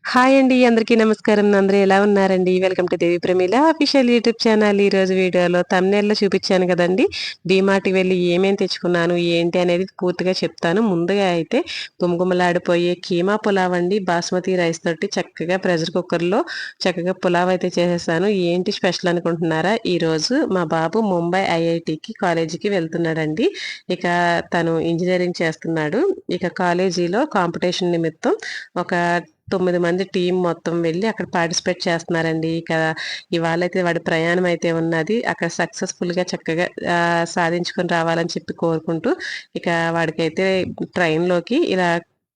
Hi అండి అందరికీ నమస్కారం. అందరూ ఎలా ఉన్నారండి? Welcome to Devi Prameela official YouTube channel. ఈ రోజు వీడియోలో తమ్నేల్లో చూపించాను కదండి. డిమార్ట్కి వెళ్ళి ఏమేమి తెచ్చుకున్నాను ఏంటి అనేది పూర్తిగా చెప్తాను. ముందుగా అయితే గుమగుమలాడిపోయే కీమా పులావ్ అండి. బాస్మతి రైస్ తోటి చక్కగా ప్రెషర్ కుక్కర్లో చక్కగా పులావ్ అయితే చేసేసాను. ఏంటి స్పెషల్ అనుకుంటున్నారా? ఈరోజు మా బాబు ముంబై ఐఐటికి కాలేజీకి వెళ్తున్నాడండి. ఇక తను ఇంజనీరింగ్ చేస్తున్నాడు. ఇక కాలేజీలో కాంపిటీషన్ నిమిత్తం ఒక తొమ్మిది మంది టీం మొత్తం వెళ్ళి అక్కడ పార్టిసిపేట్ చేస్తున్నారండి. ఇక ఇవాళ అయితే వాడి ప్రయాణం అయితే ఉన్నది. అక్కడ సక్సెస్ఫుల్గా చక్కగా సాధించుకొని రావాలని చెప్పి కోరుకుంటూ ఇక వాడికైతే ట్రైన్లోకి ఇలా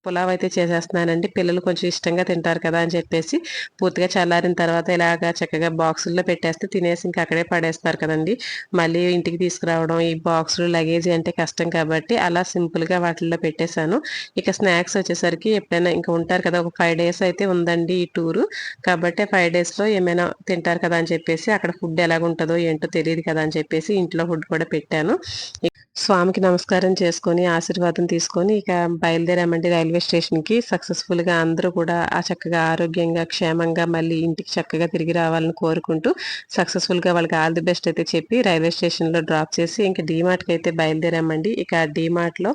పులావ్ అయితే చేసేస్తున్నానండి. పిల్లలు కొంచెం ఇష్టంగా తింటారు కదా అని చెప్పేసి పూర్తిగా చల్లారిన తర్వాత ఇలాగా చక్కగా బాక్సుల్లో పెట్టేస్తే తినేసి ఇంకా అక్కడే పడేస్తారు కదండి. మళ్ళీ ఇంటికి తీసుకురావడం ఈ బాక్సులు లగేజ్ అంటే కష్టం కాబట్టి అలా సింపుల్గా వాటిల్లో పెట్టేశాను. ఇక స్నాక్స్ వచ్చేసరికి ఎప్పుడైనా ఇంకా ఉంటారు కదా ఒక ఫైవ్ డేస్ అయితే ఉందండి ఈ టూరు. కాబట్టి ఫైవ్ డేస్లో ఏమైనా తింటారు కదా అని చెప్పేసి అక్కడ ఫుడ్ ఎలాగుంటుందో ఏంటో తెలియదు కదా అని చెప్పేసి ఇంట్లో ఫుడ్ కూడా పెట్టాను. స్వామికి నమస్కారం చేసుకొని ఆశీర్వాదం తీసుకొని ఇక బయలుదేరామండి రైల్వే స్టేషన్కి. సక్సెస్ఫుల్గా అందరూ కూడా ఆ చక్కగా ఆరోగ్యంగా క్షేమంగా మళ్ళీ ఇంటికి చక్కగా తిరిగి రావాలని కోరుకుంటూ సక్సెస్ఫుల్గా వాళ్ళకి ఆల్ ది బెస్ట్ అయితే చెప్పి రైల్వే స్టేషన్లో డ్రాప్ చేసి ఇంకా డీమార్ట్కి అయితే బయలుదేరామండి. ఇక డీమార్ట్లో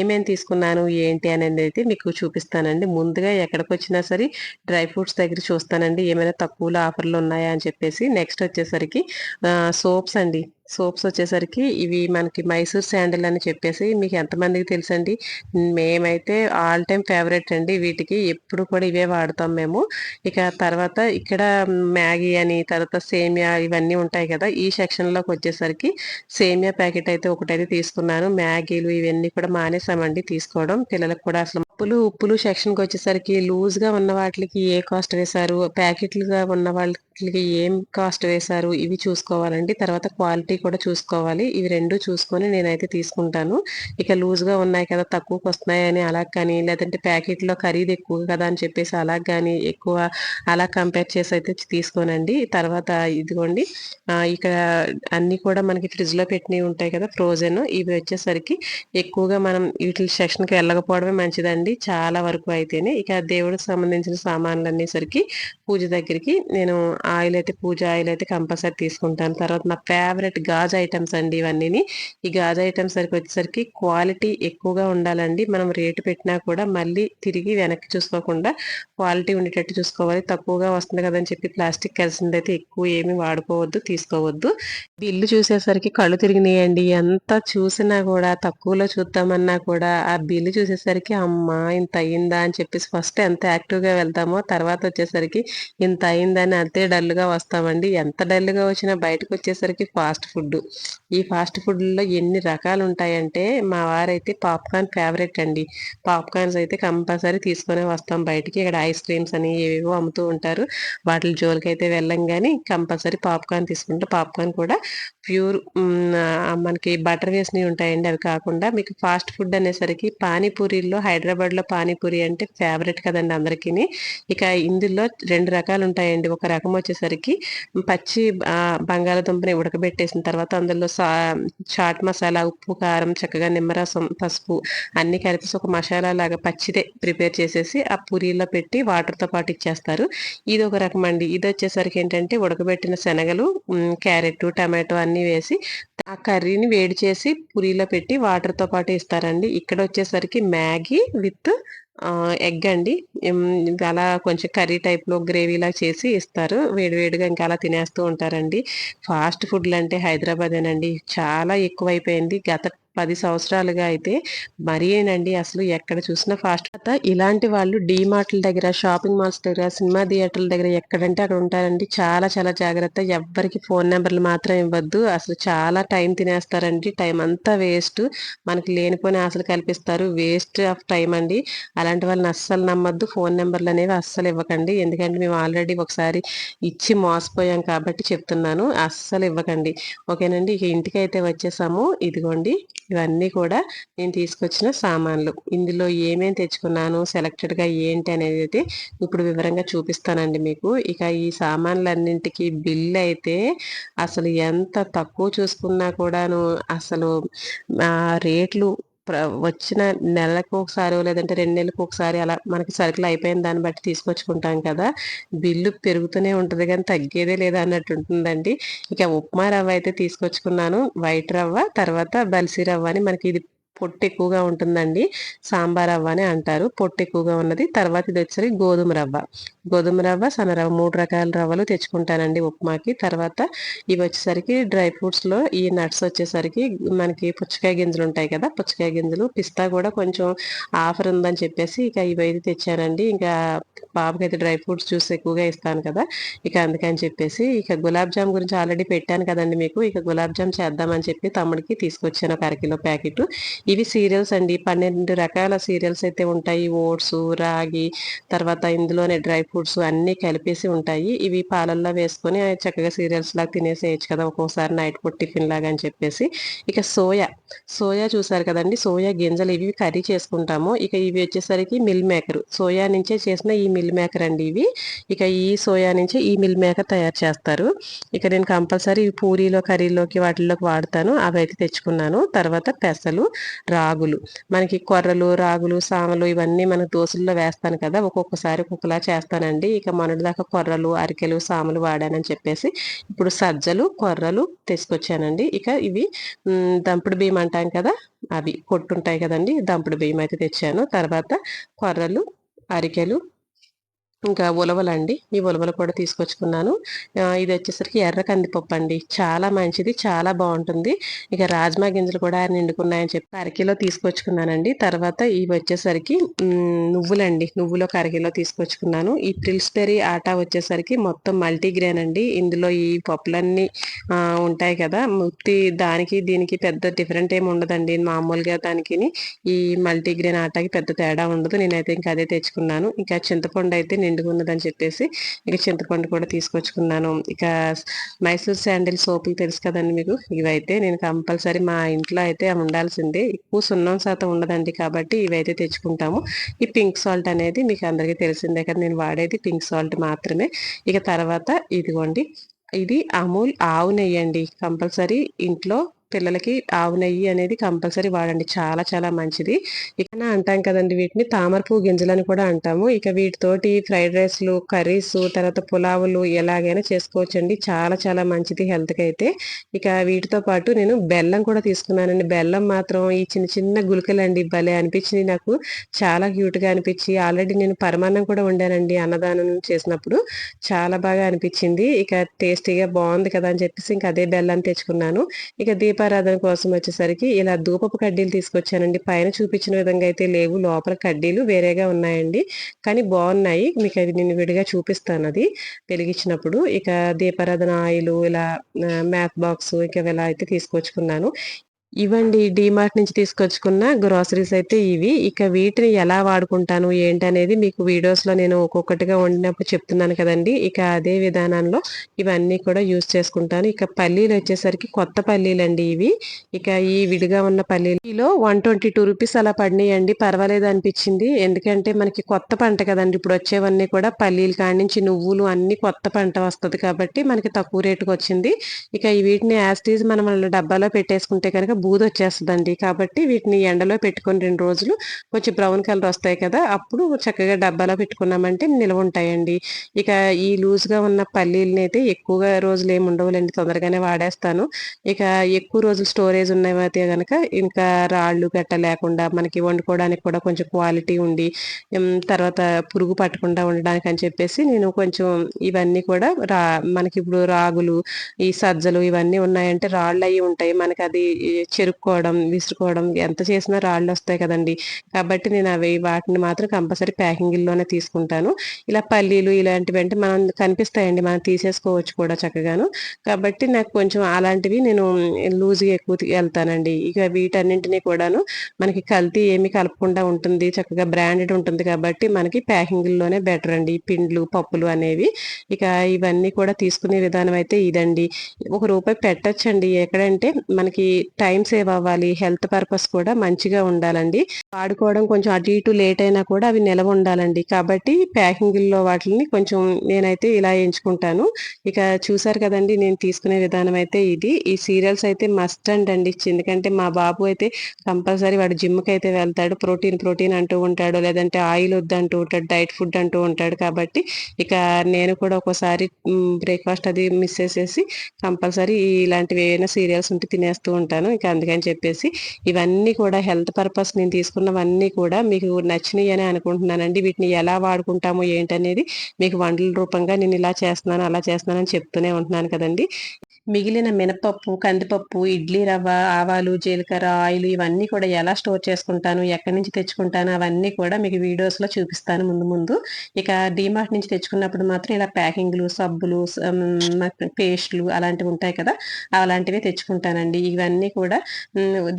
ఏమేమి తీసుకున్నాను ఏంటి అనేది అయితే మీకు చూపిస్తానండి. ముందుగా ఎక్కడికి వచ్చినా సరే డ్రై ఫ్రూట్స్ దగ్గర చూస్తానండి. ఏమైనా తక్కువలో ఆఫర్లు ఉన్నాయా అని చెప్పేసి నెక్స్ట్ వచ్చేసరికి సోప్స్ అండి. సోప్స్ వచ్చేసరికి ఇవి మనకి మైసూర్ శాండిల్ అని చెప్పేసి మీకు ఎంతమందికి తెలుసండి? మేమైతే ఆల్ టైమ్ ఫేవరెట్ అండి. వీటికి ఎప్పుడు కూడా ఇవే వాడతాం మేము. ఇక తర్వాత ఇక్కడ మ్యాగీ అని తర్వాత సేమియా ఇవన్నీ ఉంటాయి కదా ఈ సెక్షన్లోకి వచ్చేసరికి సేమియా ప్యాకెట్ అయితే ఒకటైతే తీసుకున్నాను. మ్యాగీలు ఇవన్నీ కూడా మానేసామండి తీసుకోవడం. పిల్లలకు కూడా అసలు ఉప్పులు ఉప్పులు సెక్షన్కి వచ్చేసరికి లూజ్గా ఉన్న వాటికి ఏ కాస్ట్ వేశారు? ప్యాకెట్లుగా ఉన్న వాటికి ఏం కాస్ట్ వేశారు? ఇవి చూసుకోవాలండి. తర్వాత క్వాలిటీ కూడా చూసుకోవాలి. ఇవి రెండు చూసుకొని నేనైతే తీసుకుంటాను. ఇక లూజ్గా ఉన్నాయి కదా తక్కువకి వస్తున్నాయని అలా కానీ లేదంటే ప్యాకెట్లో ఖరీదు ఎక్కువ కదా అని చెప్పేసి అలా కానీ ఎక్కువ అలా కంపేర్ చేసి అయితే తీసుకోనండి. తర్వాత ఇదిగోండి ఇక్కడ అన్నీ కూడా మనకి ఫ్రిడ్జ్లో పెట్టినవి ఉంటాయి కదా ఫ్రోజన్. ఇవి వచ్చేసరికి ఎక్కువగా మనం వీటి సెక్షన్కి వెళ్ళకపోవడమే మంచిదండి. అండి చాలా వరకు అయితేనే. ఇక దేవుడికి సంబంధించిన సామాన్లు అనేసరికి పూజ దగ్గరికి నేను ఆయిల్ అయితే పూజ ఆయిల్ అయితే కంపల్సరీ తీసుకుంటాను. తర్వాత నా ఫేవరెట్ గాజు ఐటమ్స్ అండి ఇవన్నీ ఈ గాజు ఐటమ్స్ సరికి వచ్చేసరికి క్వాలిటీ ఎక్కువగా ఉండాలండి. మనం రేటు పెట్టినా కూడా మళ్ళీ తిరిగి వెనక్కి చూసుకోకుండా క్వాలిటీ ఉండేటట్టు చూసుకోవాలి. తక్కువగా వస్తుంది కదని చెప్పి ప్లాస్టిక్ కలిసింది అయితే ఎక్కువ ఏమి వాడుకోవద్దు తీసుకోవద్దు. బిల్లు చూసేసరికి కళ్ళు తిరిగినాయండి. ఎంత చూసినా కూడా తక్కువలో చూద్దామన్నా కూడా ఆ బిల్లు చూసేసరికి అమ్మ ఇంత అయిందా అని చెప్పేసి ఫస్ట్ ఎంత యాక్టివ్గా వెళ్తామో తర్వాత వచ్చేసరికి ఇంత అయిందని అంతే డల్గా వస్తామండి. ఎంత డల్గా వచ్చినా బయటకు వచ్చేసరికి ఫాస్ట్ ఫుడ్ ఈ ఫాస్ట్ ఫుడ్లో ఎన్ని రకాలు ఉంటాయంటే మా వారైతే పాప్కార్న్ ఫేవరెట్ అండి. పాప్కార్న్స్ అయితే కంపల్సరీ తీసుకొని వస్తాం బయటికి. ఇక్కడ ఐస్ క్రీమ్స్ అని ఏవేవో అమ్ముతూ ఉంటారు. వాటి జోలికి అయితే వెళ్ళం కానీ కంపల్సరీ పాప్కార్న్ తీసుకుంటే పాప్కార్న్ కూడా ప్యూర్ మనకి బటర్ వేసినవి ఉంటాయండి. అవి కాకుండా మీకు ఫాస్ట్ ఫుడ్ అనేసరికి పానీపూరిలో హైదరాబాద్లో పానీపూరి అంటే ఫేవరెట్ కదండి అందరికీ ఇక ఇందులో రెండు రకాలు ఉంటాయండి. ఒక రకం వచ్చేసరికి పచ్చి బంగాళదుంపని ఉడకబెట్టేసిన తర్వాత అందులో చాట్ మసాలా ఉప్పు కారం చక్కగా నిమ్మరసం పసుపు అన్ని కలిపేసి ఒక మసాలా లాగా పచ్చిదే ప్రిపేర్ చేసేసి ఆ పూరీలో పెట్టి వాటర్తో పాటు ఇచ్చేస్తారు. ఇది ఒక రకం అండి ఇది వచ్చేసరికి ఏంటంటే ఉడకబెట్టిన శనగలు క్యారెట్ టమాటో అన్ని వేసి ఆ కర్రీని వేడి చేసి పూరీలో పెట్టి వాటర్తో పాటు ఇస్తారండి. ఇక్కడ వచ్చేసరికి మ్యాగీ విత్ ఎగ్ అండి. అలా కొంచెం కర్రీ టైప్లో గ్రేవీలా చేసి ఇస్తారు. వేడివేడిగా ఇంకా అలా తినేస్తూ ఉంటారండి. ఫాస్ట్ ఫుడ్లు అంటే హైదరాబాదేనండి. చాలా ఎక్కువైపోయింది. గత పది సంవత్సరాలుగా అయితే మరీనండి అసలు ఎక్కడ చూసినా ఫాస్ట్. ఇలాంటి వాళ్ళు డీమార్ట్ల దగ్గర షాపింగ్ మాల్స్ దగ్గర సినిమా థియేటర్ల దగ్గర ఎక్కడంటే అక్కడ ఉంటారండి. చాలా చాలా జాగ్రత్త. ఎవ్వరికి ఫోన్ నెంబర్లు మాత్రం ఇవ్వద్దు. అసలు చాలా టైం తినేస్తారండి. టైం అంతా వేస్ట్. మనకి లేనిపోయిన ఆశలు కల్పిస్తారు. వేస్ట్ ఆఫ్ టైం అండి. అలాంటి వాళ్ళని అస్సలు నమ్మద్దు. ఫోన్ నెంబర్లు అనేవి అస్సలు ఇవ్వకండి. ఎందుకంటే మేము ఆల్రెడీ ఒకసారి ఇచ్చి మోసపోయాం కాబట్టి చెప్తున్నాను. అస్సలు ఇవ్వకండి. ఓకేనండి. ఇక ఇంటికి అయితే వచ్చేసాము. ఇదిగోండి. ఇవన్నీ కూడా నేను తీసుకొచ్చిన సామాన్లు. ఇందులో ఏమేమి తెచ్చుకున్నాను సెలెక్టెడ్గా ఏంటి అనేది అయితే ఇప్పుడు వివరంగా చూపిస్తానండి మీకు. ఇక ఈ సామాన్లన్నింటికి బిల్ అయితే అసలు ఎంత తక్కువ చూసుకున్నా కూడాను అసలు రేట్లు వచ్చిన నెలకు ఒకసారి లేదంటే రెండు నెలలకు ఒకసారి అలా మనకి సరుకులు అయిపోయిన దాన్ని బట్టి తీసుకొచ్చుకుంటాం కదా. బిల్లు పెరుగుతూనే ఉంటుంది కానీ తగ్గేదే లేదా అన్నట్టు ఉంటుందండి. ఇక ఉప్మా రవ్వ అయితే తీసుకొచ్చుకున్నాను. వైట్ రవ్వ తర్వాత బల్సీ రవ్వ అని మనకి ఇది పొట్టు ఎక్కువగా ఉంటుందండి. సాంబార్ రవ్వ అని అంటారు. పొట్టు ఎక్కువగా ఉన్నది. తర్వాత ఇది వచ్చేసరికి గోధుమ రవ్వ. గోధుమ రవ్వ సన్న రవ్వ మూడు రకాల రవ్వలు తెచ్చుకుంటానండి ఉప్మాకి. తర్వాత ఇవి వచ్చేసరికి డ్రై ఫ్రూట్స్లో ఈ నట్స్ వచ్చేసరికి మనకి పుచ్చకాయ గింజలు ఉంటాయి కదా పుచ్చకాయ గింజలు. పిస్తా కూడా కొంచెం ఆఫర్ ఉందని చెప్పేసి ఇక ఇవి అయితే తెచ్చానండి. ఇంకా బాబుకి అయితే డ్రై ఫ్రూట్స్ జ్యూస్ ఎక్కువగా ఇస్తాను కదా ఇక అందుకని చెప్పేసి ఇక గులాబ్ జామ్ గురించి ఆల్రెడీ పెట్టాను కదండి మీకు. ఇక గులాబ్ జామ్ చేద్దామని చెప్పి తమ్ముడికి తీసుకొచ్చాను ఒక అరకిలో ప్యాకెట్. ఇవి సీరియల్స్ అండి. పన్నెండు రకాల సీరియల్స్ అయితే ఉంటాయి. ఓట్స్ రాగి తర్వాత ఇందులోనే డ్రై ఫ్రూట్స్ అన్నీ కలిపేసి ఉంటాయి. ఇవి పాలల్లో వేసుకొని చక్కగా సీరియల్స్ లాగా తినేసేయచ్చు కదా. ఒక్కోసారి నైట్ పూట టిఫిన్ లాగా అని చెప్పేసి. ఇక సోయా. సోయా చూసారు కదండి. సోయా గింజలు ఇవి కర్రీ చేసుకుంటాము. ఇక ఇవి వచ్చేసరికి మిల్ మేకర్. సోయా నుంచే చేసిన ఈ మిల్ మేకర్ అండి ఇవి. ఇక ఈ సోయా నుంచి ఈ మిల్ మేకర్ తయారు చేస్తారు. ఇక నేను కంపల్సరీ పూరీలో కర్రీలోకి వాటిల్లోకి వాడతాను. అవి అయితే తెచ్చుకున్నాను. తర్వాత పెసలు రాగులు. మనకి కొర్రలు రాగులు సామలు ఇవన్నీ మన దోశల్లో వేస్తాను కదా ఒక్కొక్కసారి ఒక్కొక్కలా చేస్తానండి. ఇక మొన్నటి దాకా కొర్రలు అరికెలు సామలు వాడానని చెప్పేసి ఇప్పుడు సజ్జలు కొర్రలు తీసుకొచ్చానండి. ఇక ఇవి దంపుడు బియ్యం అంటాం కదా అవి కొట్టుంటాయి కదండి దంపుడు బియ్యం అయితే తెచ్చాను. తర్వాత కొర్రలు అరికెలు ఇంకా ఉలవలండి. ఈ ఉలవలు కూడా తీసుకొచ్చుకున్నాను. ఇది వచ్చేసరికి ఎర్ర కందిపప్పు అండి. చాలా మంచిది చాలా బాగుంటుంది. ఇక రాజ్మా గింజలు కూడా నిండుకున్నాయని చెప్పి అరకిలో తీసుకొచ్చుకున్నానండి. తర్వాత ఇవి వచ్చేసరికి నువ్వులండి. నువ్వులో ఒక అరకిలో తీసుకొచ్చుకున్నాను. ఈ ట్రిల్స్బెరీ ఆటా వచ్చేసరికి మొత్తం మల్టీగ్రెయిన్ అండి. ఇందులో ఈ పప్పులన్నీ ఉంటాయి కదా. ముత్తి దానికి దీనికి పెద్ద డిఫరెంట్ ఏమి ఉండదండి. మామూలుగా దానికి ఈ మల్టీగ్రెయిన్ ఆటాకి పెద్ద తేడా ఉండదు. నేనైతే ఇంకా అదే తెచ్చుకున్నాను. ఇంకా చింతపండు అయితే ఉన్నదని చెప్పేసి ఇక చింతపండు కూడా తీసుకొచ్చుకున్నాను. ఇక మైసూర్ శాండిల్ సోపులు తెలుసు కదండి మీకు? ఇవైతే నేను కంపల్సరీ మా ఇంట్లో అయితే ఉండాల్సిందే. ఎక్కువ సున్నం శాతం ఉండదండి కాబట్టి ఇవైతే తెచ్చుకుంటాము. ఈ పింక్ సాల్ట్ అనేది మీకు అందరికీ తెలిసిందే కదా నేను వాడేది పింక్ సాల్ట్ మాత్రమే. ఇక తర్వాత ఇదిగోండి ఇది అమూల్ ఆవు నెయ్యండి. కంపల్సరీ ఇంట్లో పిల్లలకి ఆవు నెయ్యి అనేది కంపల్సరీ వాడండి. చాలా చాలా మంచిది. ఇక అంటాం కదండి వీటిని తామరపు గింజలని కూడా అంటాము. ఇక వీటితోటి ఫ్రైడ్ రైస్లు కర్రీస్ తర్వాత పులావులు ఎలాగైనా చేసుకోవచ్చండి. చాలా చాలా మంచిది హెల్త్కి అయితే ఇక వీటితో పాటు నేను బెల్లం కూడా తీసుకున్నానండి. బెల్లం మాత్రం ఈ చిన్న చిన్న గులికలండి భలే అనిపించింది నాకు. చాలా క్యూట్గా అనిపించి ఆల్రెడీ నేను పరమాన్నం కూడా వండానండి అన్నదానం చేసినప్పుడు. చాలా బాగా అనిపించింది. ఇక టేస్టీగా బాగుంది కదా అని చెప్పేసి ఇంకా అదే బెల్లం తెచ్చుకున్నాను. ఇక దీప దీపారాధన కోసం వచ్చేసరికి ఇలా ధూపపు కడ్డీలు తీసుకొచ్చానండి. పైన చూపించిన విధంగా అయితే లేవు. లోపల కడ్డీలు వేరేగా ఉన్నాయండి. కానీ బాగున్నాయి. మీకు అది నేను విడిగా చూపిస్తాను అది. వెలిగించినప్పుడు ఇక దీపారాధన ఆయిల్ ఇలా మ్యాత్ బాక్స్ ఇక ఇలా అయితే తీసుకొచ్చుకున్నాను. ఇవండి డీమార్ట్ నుంచి తీసుకొచ్చుకున్న గ్రాసరీస్ అయితే ఇవి. ఇక వీటిని ఎలా వాడుకుంటాను ఏంటి అనేది మీకు వీడియోస్లో నేను ఒక్కొక్కటిగా వండినప్పుడు చెప్తున్నాను కదండి. ఇక అదే విధానంలో ఇవన్నీ కూడా యూస్ చేసుకుంటాను. ఇక పల్లీలు వచ్చేసరికి కొత్త పల్లీలు అండి ఇవి. ఇక ఈ విడిగా ఉన్న పల్లీలో వన్ ట్వంటీ టూ రూపీస్ అలా పడినాయండి. పర్వాలేదు అనిపించింది. ఎందుకంటే మనకి కొత్త పంట కదండి. ఇప్పుడు వచ్చేవన్నీ కూడా పల్లీలు కానించి నుంచి నువ్వులు అన్ని కొత్త పంట వస్తుంది కాబట్టి మనకి తక్కువ రేటుకి వచ్చింది ఇక వీటిని యాస్టీజ్ మనం డబ్బాలో పెట్టేసుకుంటే కనుక బూది వచ్చేస్తుందండి కాబట్టి వీటిని ఎండలో పెట్టుకొని రెండు రోజులు కొంచెం బ్రౌన్ కలర్ వస్తాయి కదా అప్పుడు చక్కగా డబ్బాలో పెట్టుకున్నామంటే నిల్వ ఉంటాయండి. ఇక ఈ లూజ్గా ఉన్న పల్లీలని అయితే ఎక్కువగా రోజులు ఏమి ఉండవులేండి తొందరగానే వాడేస్తాను. ఇక ఎక్కువ రోజులు స్టోరేజ్ ఉన్నవైతే కనుక ఇంకా రాళ్ళు గట్ట లేకుండా మనకి వండుకోవడానికి కూడా కొంచెం క్వాలిటీ ఉండి తర్వాత పురుగు పట్టకుండా ఉండడానికి అని చెప్పేసి నేను కొంచెం ఇవన్నీ కూడా రా మనకి ఇప్పుడు రాగులు ఈ సజ్జలు ఇవన్నీ ఉన్నాయంటే రాళ్ళు అవి ఉంటాయి. మనకి అది చెరుక్కోవడం విసురుకోవడం ఎంత చేసినా రాళ్ళు వస్తాయి కదండి. కాబట్టి నేను అవి వాటిని మాత్రం కంపల్సరీ ప్యాకింగ్లోనే తీసుకుంటాను. ఇలా పల్లీలు ఇలాంటివి అంటే మనం కనిపిస్తాయండి మనం తీసేసుకోవచ్చు కూడా చక్కగాను. కాబట్టి నాకు కొంచెం అలాంటివి నేను లూజ్గా ఎక్కువ వెళ్తానండి. ఇక వీటన్నింటినీ కూడాను మనకి కల్తీ ఏమి కలపకుండా ఉంటుంది చక్కగా బ్రాండెడ్ ఉంటుంది కాబట్టి మనకి ప్యాకింగ్లోనే బెటర్ అండి. పిండ్లు పప్పులు అనేవి. ఇక ఇవన్నీ కూడా తీసుకునే విధానం అయితే ఇదండి. ఒక రూపాయి పెట్టచ్చండి. ఎక్కడంటే మనకి టైం సేవ్ అవ్వాలి. హెల్త్ పర్పస్ కూడా మంచిగా ఉండాలండి. వాడుకోవడం కొంచెం అటు ఇటు లేట్ అయినా కూడా అవి నిలవ ఉండాలండి. కాబట్టి ప్యాకింగ్లో వాటిని కొంచెం నేనైతే ఇలా ఎంచుకుంటాను. ఇక చూసారు కదండి నేను తీసుకునే విధానం అయితే ఇది. ఈ సీరియల్స్ అయితే మస్ట్ అండ్ అండి ఎందుకంటే మా బాబు అయితే కంపల్సరీ వాడు జిమ్కి అయితే వెళ్తాడు. ప్రోటీన్ ప్రోటీన్ అంటూ ఉంటాడు. లేదంటే ఆయిల్ వద్దంటూ ఉంటాడు. డైట్ ఫుడ్ అంటూ ఉంటాడు. కాబట్టి ఇక నేను కూడా ఒకసారి బ్రేక్ఫాస్ట్ అది మిస్ చేసేసి కంపల్సరీ ఇలాంటివి ఏమైనా సీరియల్స్ ఉంటే తినేస్తూ ఉంటాను. ఇంకా అందుకని చెప్పేసి ఇవన్నీ కూడా హెల్త్ పర్పస్ నేను తీసుకున్నవన్నీ కూడా మీకు నచ్చినాయి అని అనుకుంటున్నానండి. వీటిని ఎలా వాడుకుంటామో ఏంటనేది మీకు వంటల రూపంగా నేను ఇలా చేస్తున్నాను అలా చేస్తున్నాను అని చెప్తూనే ఉంటున్నాను కదండి. మిగిలిన మినపప్పు కందిపప్పు ఇడ్లీ రవ్వ ఆవాలు జీలకర్ర ఆయిల్ ఇవన్నీ కూడా ఎలా స్టోర్ చేసుకుంటాను ఎక్కడి నుంచి తెచ్చుకుంటాను అవన్నీ కూడా మీకు వీడియోస్లో చూపిస్తాను ముందు ముందు. ఇక డీమార్ట్ నుంచి తెచ్చుకున్నప్పుడు మాత్రం ఇలా ప్యాకింగ్లు సబ్బులు పేస్ట్లు అలాంటివి ఉంటాయి కదా అలాంటివి తెచ్చుకుంటానండి. ఇవన్నీ కూడా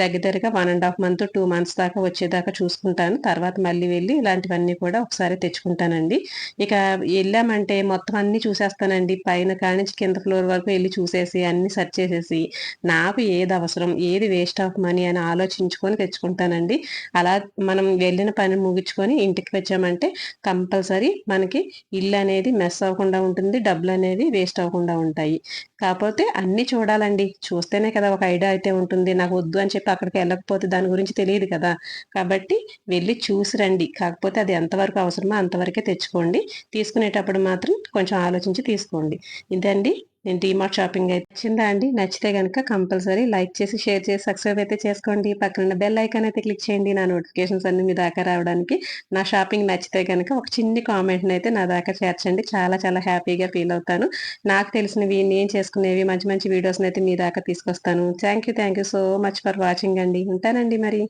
దగ్గర దగ్గరగా one and half month two months దాకా వచ్చేదాకా చూసుకుంటాను. తర్వాత మళ్ళీ వెళ్ళి ఇలాంటివన్నీ కూడా ఒకసారి తెచ్చుకుంటానండి. ఇక వెళ్ళామంటే మొత్తం అన్ని చూసేస్తానండి. పైన కానించి కింద ఫ్లోర్ వరకు వెళ్ళి చూసేసి చేసేసి అన్ని సెర్చ్ చేసేసి నాకు ఏది అవసరం ఏది వేస్ట్ ఆఫ్ మనీ అని ఆలోచించుకొని తెచ్చుకుంటానండి. అలా మనం వెళ్ళిన పని ముగించుకొని ఇంటికి వచ్చామంటే కంపల్సరీ మనకి ఇల్లు అనేది మెస్ అవ్వకుండా ఉంటుంది డబ్బులు అనేది వేస్ట్ అవ్వకుండా ఉంటాయి. కాకపోతే అన్ని చూడాలండి. చూస్తేనే కదా ఒక ఐడియా అయితే ఉంటుంది. నాకు వద్దు అని చెప్పి అక్కడికి వెళ్ళకపోతే దాని గురించి తెలియదు కదా. కాబట్టి వెళ్ళి చూసి రండి. కాకపోతే అది ఎంతవరకు అవసరమో అంతవరకే తెచ్చుకోండి. తీసుకునేటప్పుడు మాత్రం కొంచెం ఆలోచించి తీసుకోండి. ఇదండి నేను డిమార్ట్ షాపింగ్ అయితే వచ్చిందా అండి? నచ్చితే కనుక కంపల్సరీ లైక్ చేసి షేర్ చేసి సబ్స్క్రైబ్ అయితే చేసుకోండి. పక్కన బెల్ ఐకాన్ అయితే క్లిక్ చేయండి. నా నోటిఫికేషన్స్ అన్ని మీ దాకా రావడానికి. నా షాపింగ్ నచ్చితే కనుక ఒక చిన్ని కామెంట్ని అయితే నా దాకా చేర్చండి. చాలా చాలా హ్యాపీగా ఫీల్ అవుతాను. నాకు తెలిసినవి నేను చేసుకునేవి మంచి మంచి వీడియోస్ని అయితే మీ దాకా తీసుకొస్తాను. Thank you thank you so much for watching అండి. ఉంటానండి మరి.